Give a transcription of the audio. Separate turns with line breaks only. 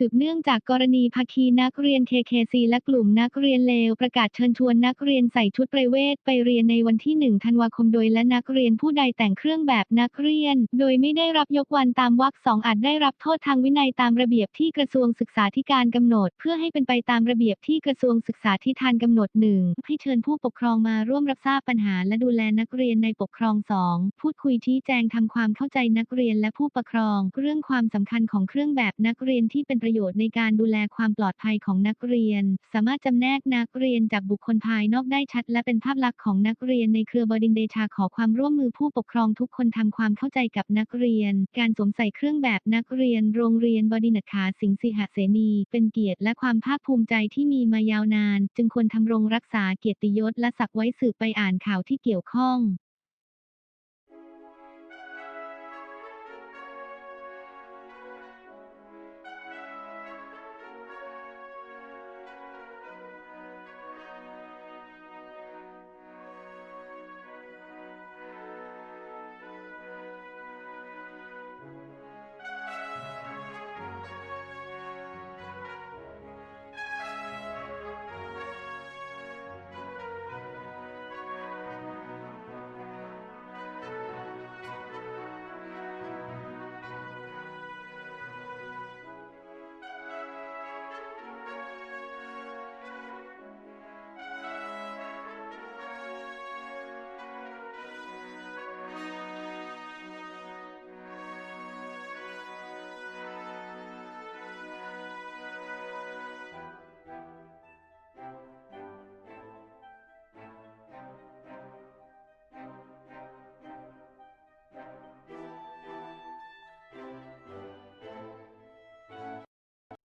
สืบเนื่องจากกรณีภาคีนักเรียน KKC และกลุ่มนักเรียนเลวประกาศเชิญชวนนักเรียนใส่ชุดไพรเวทไปเรียนในวันที่ 1 ธันวาคมโดยและนักเรียนผู้ใดแต่งเครื่องแบบนักเรียน โดยไม่ได้รับยกวันตามวรรคสองอาจได้รับโทษทางวินัยตามระเบียบที่กระทรวงศึกษาธิการกำหนด เพื่อให้เป็นไปตามระเบียบที่กระทรวงศึกษาธิการกำหนดหนึ่งให้เชิญผู้ปกครองมาร่วมรับทราบปัญหา และดูแลนักเรียนในปกครองสองพูดคุยชี้แจงทำความเข้าใจนักเรียนและผู้ปกครอง เรื่องความสำคัญของเครื่องแบบนักเรียนที่เป็นประโยชน์ในการดูแลความปลอดภัยของนักเรียน สามารถจำแนกนักเรียนจากบุคคลภายนอกได้ชัด และเป็นภาพลักษณ์ของนักเรียนในเครือบดินทเดชาขอความร่วมมือผู้ปกครองทุกคนทำความเข้าใจกับนักเรียน การสวมใส่เครื่องแบบนักเรียน โรงเรียนบดินทร์ขาสิงห์สิหเสนี เป็นเกียรติและความภาคภูมิใจที่มีมายาวนาน จึงควรทำรงรักษาเกียรติยศและศักดิ์ไว้สืบไปอ่านข่าวที่เกี่ยวข้อง